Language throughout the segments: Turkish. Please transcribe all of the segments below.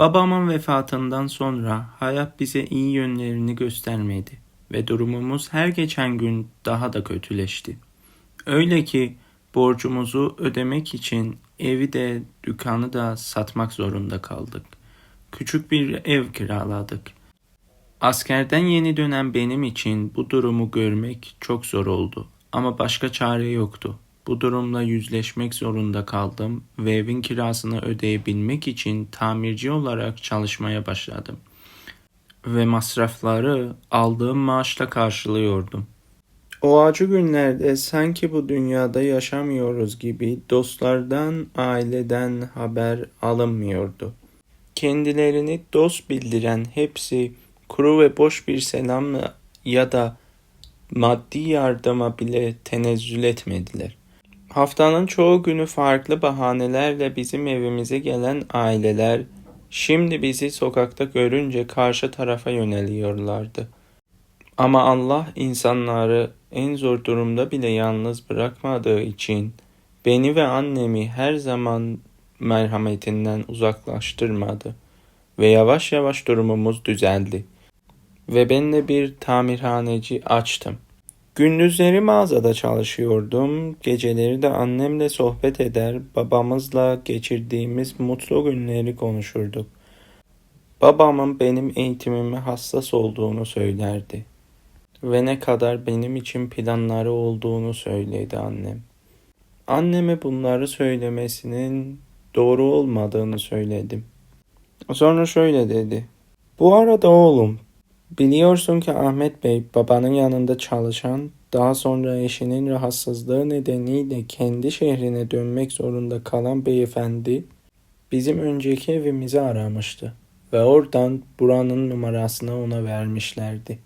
Babamın vefatından sonra hayat bize iyi yönlerini göstermedi ve durumumuz her geçen gün daha da kötüleşti. Öyle ki borcumuzu ödemek için evi de dükkanı da satmak zorunda kaldık. Küçük bir ev kiraladık. Askerden yeni dönen benim için bu durumu görmek çok zor oldu. Ama başka çare yoktu. Bu durumla yüzleşmek zorunda kaldım ve evin kirasını ödeyebilmek için tamirci olarak çalışmaya başladım. Ve masrafları aldığım maaşla karşılıyordum. O acı günlerde sanki bu dünyada yaşamıyoruz gibi dostlardan, aileden haber alınmıyordu. Kendilerini dost bildiren hepsi kuru ve boş bir selamla ya da maddi yardıma bile tenezzül etmediler. Haftanın çoğu günü farklı bahanelerle bizim evimize gelen aileler şimdi bizi sokakta görünce karşı tarafa yöneliyorlardı. Ama Allah insanları en zor durumda bile yalnız bırakmadığı için beni ve annemi her zaman merhametinden uzaklaştırmadı ve yavaş yavaş durumumuz düzeldi. Ve ben de bir tamirhaneci açtım. Gündüzleri mağazada çalışıyordum, geceleri de annemle sohbet eder, babamızla geçirdiğimiz mutlu günleri konuşurduk. Babamın benim eğitimime hassas olduğunu söylerdi ve ne kadar benim için planları olduğunu söyledi annem. Anneme bunları söylemesinin doğru olmadığını söyledim. Sonra şöyle dedi. Bu arada oğlum, biliyorsun ki Ahmet Bey babanın yanında çalışan, daha sonra eşinin rahatsızlığı nedeniyle kendi şehrine dönmek zorunda kalan beyefendi bizim önceki evimizi aramıştı ve oradan buranın numarasını ona vermişlerdi.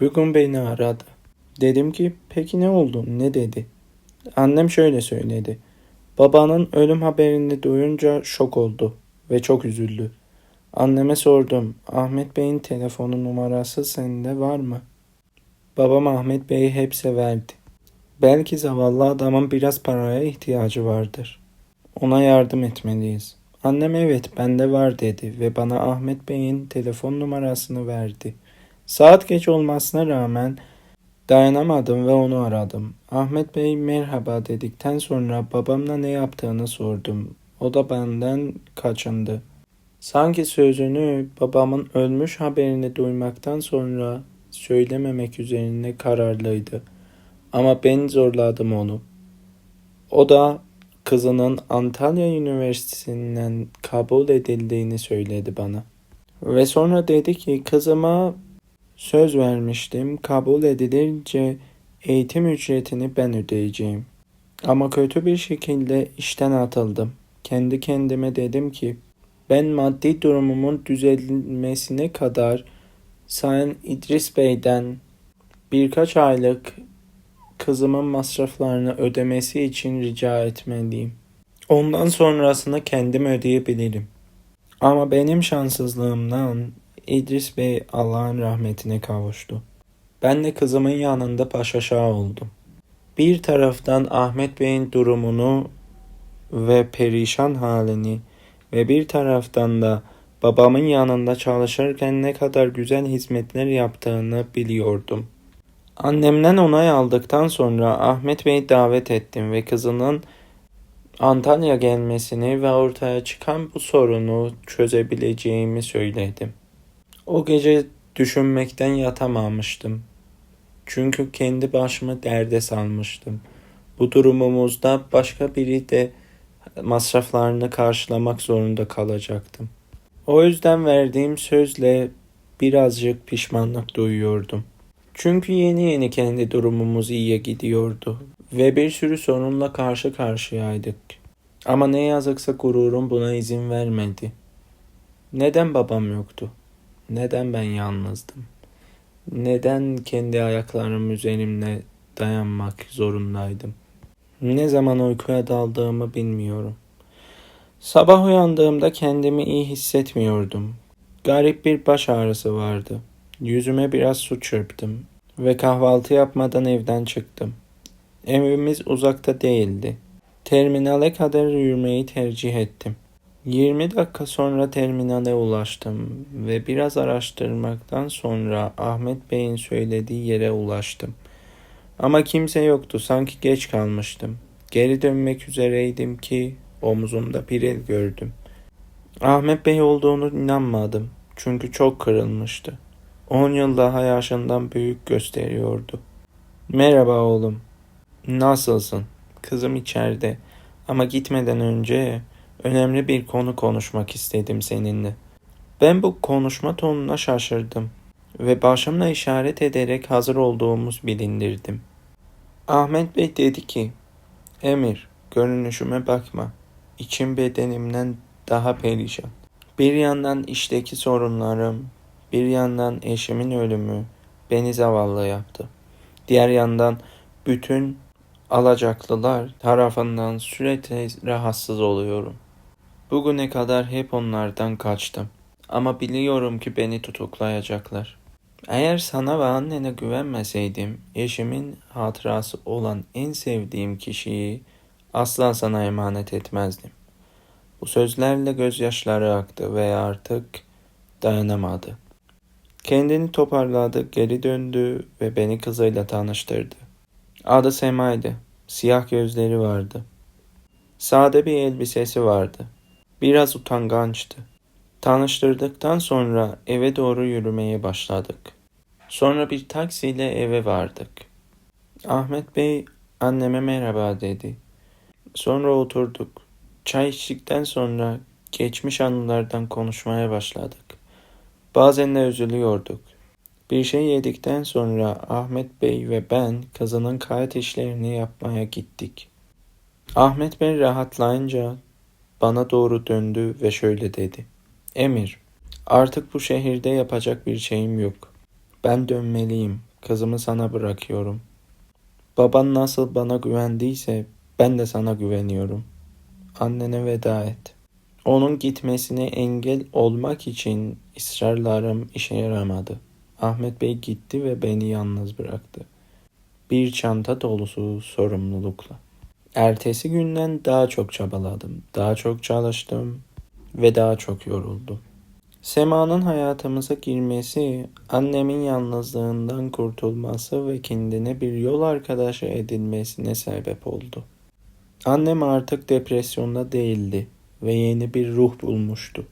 Bugün beni aradı. Dedim ki peki ne oldu ne dedi. Annem şöyle söyledi. Babanın ölüm haberini duyunca şok oldu ve çok üzüldü. Anneme sordum. Ahmet Bey'in telefonu numarası sende var mı? Babam Ahmet Bey'i hep severdi. Belki zavallı adamın biraz paraya ihtiyacı vardır. Ona yardım etmeliyiz. Annem evet bende var dedi ve bana Ahmet Bey'in telefon numarasını verdi. Saat geç olmasına rağmen dayanamadım ve onu aradım. Ahmet Bey merhaba dedikten sonra babamla ne yaptığını sordum. O da benden kaçındı. Sanki sözünü babamın ölmüş haberini duymaktan sonra söylememek üzerine kararlıydı. Ama ben zorladım onu. O da kızının Antalya Üniversitesi'nden kabul edildiğini söyledi bana. Ve sonra dedi ki kızıma söz vermiştim kabul edilince eğitim ücretini ben ödeyeceğim. Ama kötü bir şekilde işten atıldım. Kendi kendime dedim ki ben maddi durumumun düzelmesine kadar Sayın İdris Bey'den birkaç aylık kızımın masraflarını ödemesi için rica etmeliyim. Ondan sonrasını kendim ödeyebilirim. Ama benim şanssızlığımdan İdris Bey Allah'ın rahmetine kavuştu. Ben de kızımın yanında baş aşağı oldum. Bir taraftan Ahmet Bey'in durumunu ve perişan halini ve bir taraftan da babamın yanında çalışırken ne kadar güzel hizmetler yaptığını biliyordum. Annemden onay aldıktan sonra Ahmet Bey'i davet ettim ve kızının Antalya gelmesini ve ortaya çıkan bu sorunu çözebileceğimi söyledim. O gece düşünmekten yatamamıştım. Çünkü kendi başımı derde salmıştım. Bu durumumuzda başka biri de masraflarını karşılamak zorunda kalacaktım. O yüzden verdiğim sözle birazcık pişmanlık duyuyordum. Çünkü yeni yeni kendi durumumuz iyiye gidiyordu ve bir sürü sorunla karşı karşıyaydık. Ama ne yazıksa gururum buna izin vermedi. Neden babam yoktu? Neden ben yalnızdım? Neden kendi ayaklarım üzerimle dayanmak zorundaydım? Ne zaman uykuya daldığımı bilmiyorum. Sabah uyandığımda kendimi iyi hissetmiyordum. Garip bir baş ağrısı vardı. Yüzüme biraz su çırptım ve kahvaltı yapmadan evden çıktım. Evimiz uzakta değildi. Terminale kadar yürümeyi tercih ettim. 20 dakika sonra terminale ulaştım ve biraz araştırmaktan sonra Ahmet Bey'in söylediği yere ulaştım. Ama kimse yoktu, sanki geç kalmıştım. Geri dönmek üzereydim ki omuzumda bir el gördüm. Ahmet Bey olduğunu inanmadım çünkü çok kırılmıştı. 10 yıl daha yaşından büyük gösteriyordu. Merhaba oğlum. Nasılsın? Kızım içeride. Ama gitmeden önce önemli bir konu konuşmak istedim seninle. Ben bu konuşma tonuna şaşırdım ve başımla işaret ederek hazır olduğumuz bilindirdim. Ahmet Bey dedi ki, Emir, görünüşüme bakma. İçim bedenimden daha perişan. Bir yandan işteki sorunlarım, bir yandan eşimin ölümü beni zavallı yaptı. Diğer yandan bütün alacaklılar tarafından sürekli rahatsız oluyorum. Bugüne kadar hep onlardan kaçtım. Ama biliyorum ki beni tutuklayacaklar. Eğer sana ve annene güvenmeseydim, eşimin hatırası olan en sevdiğim kişiyi asla sana emanet etmezdim. Bu sözlerle gözyaşları aktı ve artık dayanamadı. Kendini toparladı, geri döndü ve beni kızıyla tanıştırdı. Adı Sema'ydı. Siyah gözleri vardı. Sade bir elbisesi vardı. Biraz utangançtı. Tanıştırdıktan sonra eve doğru yürümeye başladık. Sonra bir taksiyle eve vardık. Ahmet Bey anneme merhaba dedi. Sonra oturduk. Çay içtikten sonra geçmiş anılardan konuşmaya başladık. Bazen de üzülüyorduk. Bir şey yedikten sonra Ahmet Bey ve ben kızının kayıt işlerini yapmaya gittik. Ahmet Bey rahatlayınca bana doğru döndü ve şöyle dedi. Emir, artık bu şehirde yapacak bir şeyim yok. Ben dönmeliyim. Kızımı sana bırakıyorum. Baban nasıl bana güvendiyse ben de sana güveniyorum. Annene veda et. Onun gitmesine engel olmak için ısrarlarım işe yaramadı. Ahmet Bey gitti ve beni yalnız bıraktı. Bir çanta dolusu sorumlulukla. Ertesi günden daha çok çabaladım, daha çok çalıştım ve daha çok yoruldum. Sema'nın hayatımıza girmesi, annemin yalnızlığından kurtulması ve kendine bir yol arkadaşı edinmesine sebep oldu. Annem artık depresyonda değildi ve yeni bir ruh bulmuştu.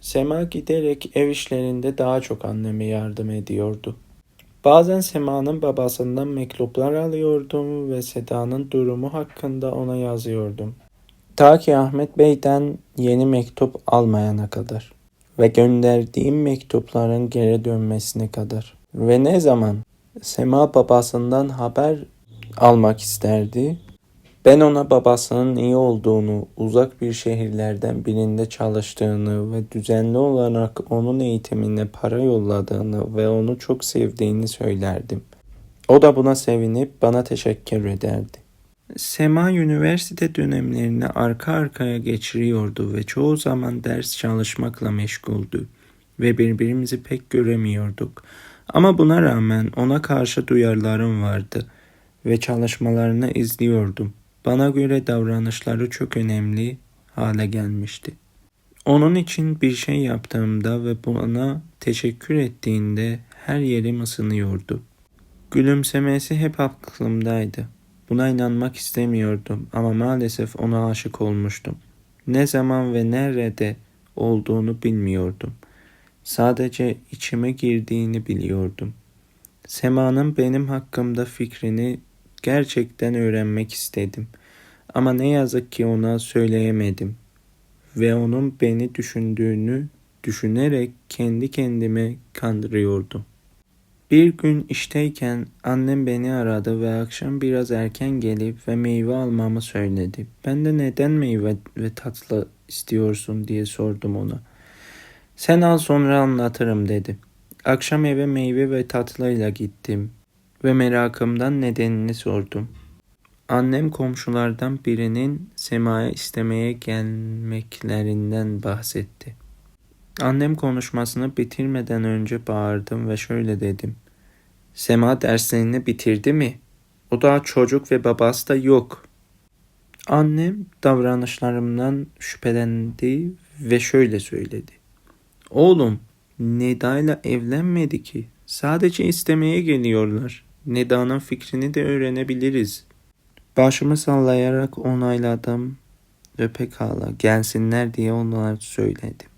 Sema giderek ev işlerinde daha çok anneme yardım ediyordu. Bazen Sema'nın babasından mektuplar alıyordum ve Seda'nın durumu hakkında ona yazıyordum. Ta ki Ahmet Bey'den yeni mektup almayana kadar ve gönderdiğim mektupların geri dönmesine kadar. Ve ne zaman Sema babasından haber almak isterdi, ben ona babasının iyi olduğunu, uzak bir şehirlerden birinde çalıştığını ve düzenli olarak onun eğitimine para yolladığını ve onu çok sevdiğini söylerdim. O da buna sevinip bana teşekkür ederdi. Sema üniversite dönemlerini arka arkaya geçiriyordu ve çoğu zaman ders çalışmakla meşguldü ve birbirimizi pek göremiyorduk. Ama buna rağmen ona karşı duyarlarım vardı ve çalışmalarını izliyordum. Bana göre davranışları çok önemli hale gelmişti. Onun için bir şey yaptığımda ve bana teşekkür ettiğinde her yerim ısınıyordu. Gülümsemesi hep aklımdaydı. Buna inanmak istemiyordum ama maalesef ona aşık olmuştum. Ne zaman ve nerede olduğunu bilmiyordum. Sadece içime girdiğini biliyordum. Sema'nın benim hakkımda fikrini gerçekten öğrenmek istedim. Ama ne yazık ki ona söyleyemedim. Ve onun beni düşündüğünü düşünerek kendi kendime kandırıyordum. Bir gün işteyken annem beni aradı ve akşam biraz erken gelip ve meyve almamı söyledi. Ben de neden meyve ve tatlı istiyorsun diye sordum ona. Sen al sonra anlatırım dedi. Akşam eve meyve ve tatlıyla gittim ve merakımdan nedenini sordum. Annem komşulardan birinin Sema'ya istemeye gelmeklerinden bahsetti. Annem konuşmasını bitirmeden önce bağırdım ve şöyle dedim. Sema derslerini bitirdi mi? O daha çocuk ve babası da yok. Annem davranışlarımdan şüphelendi ve şöyle söyledi. Oğlum, Neda'yla evlenmedi ki. Sadece istemeye geliyorlar. Neda'nın fikrini de öğrenebiliriz. Başımı sallayarak onayladım ve pekala gelsinler diye onlara söyledim.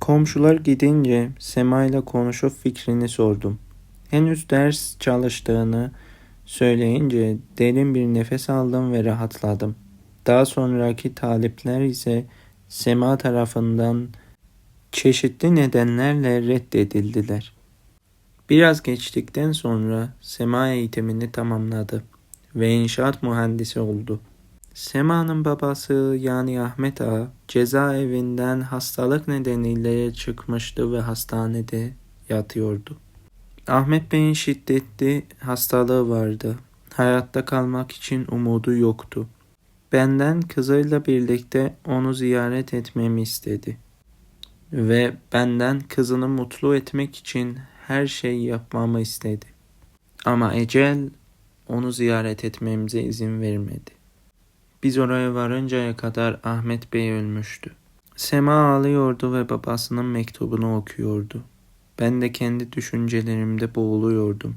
Komşular gidince Sema ile konuşup fikrini sordum. Henüz ders çalıştığını söyleyince derin bir nefes aldım ve rahatladım. Daha sonraki talipler ise Sema tarafından çeşitli nedenlerle reddedildiler. Biraz geçtikten sonra Sema eğitimini tamamladı ve inşaat mühendisi oldu. Sema'nın babası yani Ahmet Ağa cezaevinden hastalık nedeniyle çıkmıştı ve hastanede yatıyordu. Ahmet Bey'in şiddetli hastalığı vardı. Hayatta kalmak için umudu yoktu. Benden kızıyla birlikte onu ziyaret etmemi istedi. Ve benden kızını mutlu etmek için her şey yapmamı istedi. Ama ecel onu ziyaret etmemize izin vermedi. Biz oraya varıncaya kadar Ahmet Bey ölmüştü. Sema ağlıyordu ve babasının mektubunu okuyordu. Ben de kendi düşüncelerimde boğuluyordum.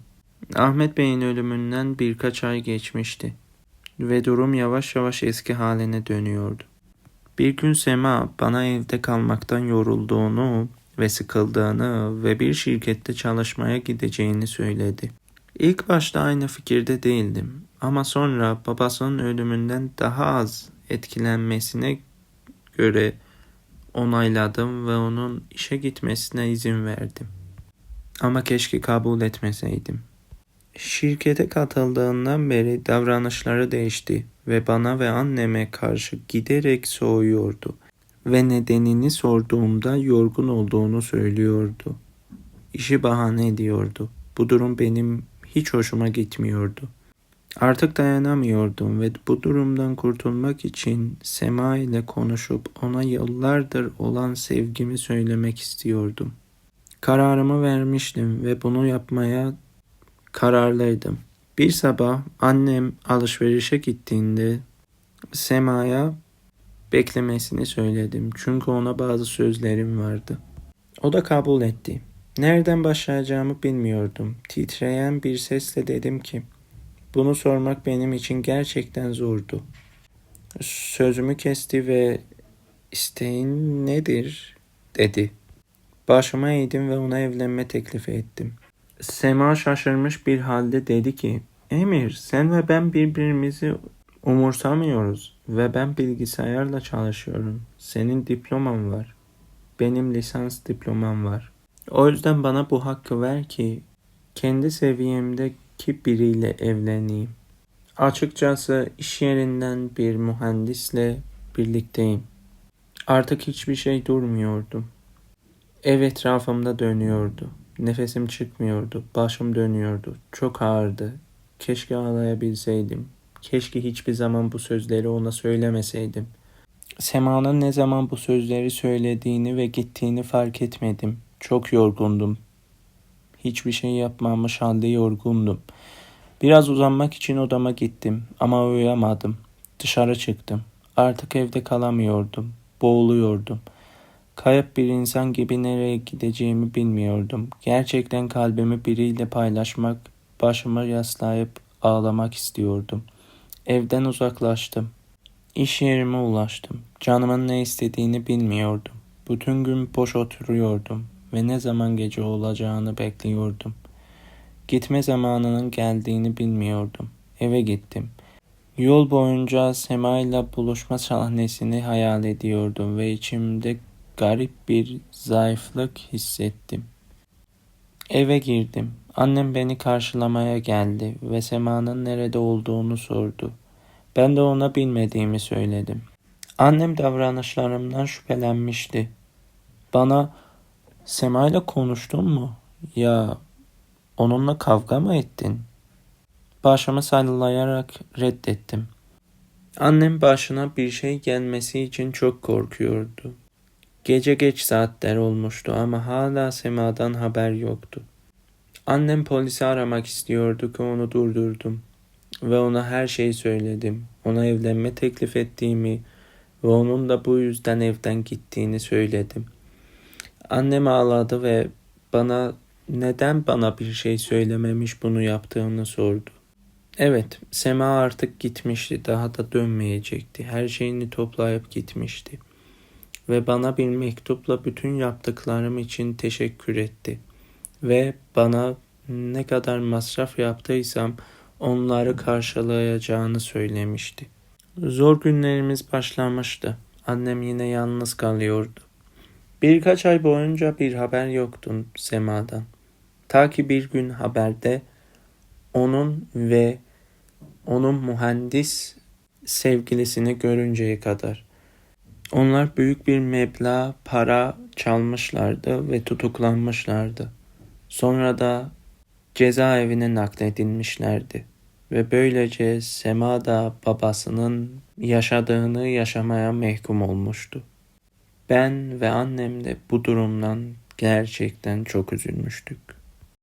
Ahmet Bey'in ölümünden birkaç ay geçmişti ve durum yavaş yavaş eski haline dönüyordu. Bir gün Sema bana evde kalmaktan yorulduğunu ve sıkıldığını ve bir şirkette çalışmaya gideceğini söyledi. İlk başta aynı fikirde değildim ama sonra babasının ölümünden daha az etkilenmesine göre onayladım ve onun işe gitmesine izin verdim. Ama keşke kabul etmeseydim. Şirkete katıldığından beri davranışları değişti ve bana ve anneme karşı giderek soğuyordu ve nedenini sorduğumda yorgun olduğunu söylüyordu. İşi bahane ediyordu. Bu durum benim hiç hoşuma gitmiyordu. Artık dayanamıyordum ve bu durumdan kurtulmak için Sema ile konuşup ona yıllardır olan sevgimi söylemek istiyordum. Kararımı vermiştim ve bunu yapmaya kararlıydım. Bir sabah annem alışverişe gittiğinde Sema'ya beklemesini söyledim. Çünkü ona bazı sözlerim vardı. O da kabul etti. Nereden başlayacağımı bilmiyordum. Titreyen bir sesle dedim ki, bunu sormak benim için gerçekten zordu. Sözümü kesti ve isteğin nedir dedi. Başıma eğdim ve ona evlenme teklifi ettim. Sema şaşırmış bir halde dedi ki, Emir sen ve ben birbirimizi umursamıyoruz ve ben bilgisayarla çalışıyorum. Senin diploman var. Benim lisans diplomam var. O yüzden bana bu hakkı ver ki kendi seviyemdeki biriyle evleneyim. Açıkçası iş yerinden bir mühendisle birlikteyim. Artık hiçbir şey durmuyordu. Ev etrafımda dönüyordu. Nefesim çıkmıyordu. Başım dönüyordu. Çok ağırdı. Keşke ağlayabilseydim. Keşke hiçbir zaman bu sözleri ona söylemeseydim. Sema'nın ne zaman bu sözleri söylediğini ve gittiğini fark etmedim. Çok yorgundum. Hiçbir şey yapmamış halde yorgundum. Biraz uzanmak için odama gittim ama uyuyamadım. Dışarı çıktım. Artık evde kalamıyordum. Boğuluyordum. Kayıp bir insan gibi nereye gideceğimi bilmiyordum. Gerçekten kalbimi biriyle paylaşmak, başımı yaslayıp ağlamak istiyordum. Evden uzaklaştım. İş yerime ulaştım. Canımın ne istediğini bilmiyordum. Bütün gün boş oturuyordum ve ne zaman gece olacağını bekliyordum. Gitme zamanının geldiğini bilmiyordum. Eve gittim. Yol boyunca Sema ile buluşma sahnesini hayal ediyordum ve içimde garip bir zayıflık hissettim. Eve girdim. Annem beni karşılamaya geldi ve Sema'nın nerede olduğunu sordu. Ben de ona bilmediğimi söyledim. Annem davranışlarımdan şüphelenmişti. Bana Sema ile konuştun mu? Ya onunla kavga mı ettin? Başımı sallayarak reddettim. Annem başına bir şey gelmesi için çok korkuyordu. Gece geç saatler olmuştu ama hala Sema'dan haber yoktu. Annem polisi aramak istiyordu ki onu durdurdum. Ve ona her şeyi söyledim. Ona evlenme teklif ettiğimi ve onun da bu yüzden evden gittiğini söyledim. Annem ağladı ve bana neden bana bir şey söylememiş bunu yaptığını sordu. Evet, Sema artık gitmişti, daha da dönmeyecekti. Her şeyini toplayıp gitmişti. Ve bana bir mektupla bütün yaptıklarım için teşekkür etti. Ve bana ne kadar masraf yaptıysam onları karşılayacağını söylemişti. Zor günlerimiz başlamıştı. Annem yine yalnız kalıyordu. Birkaç ay boyunca bir haber yoktu Sema'dan. Ta ki bir gün haberde onun ve onun mühendis sevgilisini görünceye kadar. Onlar büyük bir meblağ para çalmışlardı ve tutuklanmışlardı. Sonra da cezaevine nakledilmişlerdi. Ve böylece Sema da babasının yaşadığını yaşamaya mehkum olmuştu. Ben ve annem de bu durumdan gerçekten çok üzülmüştük.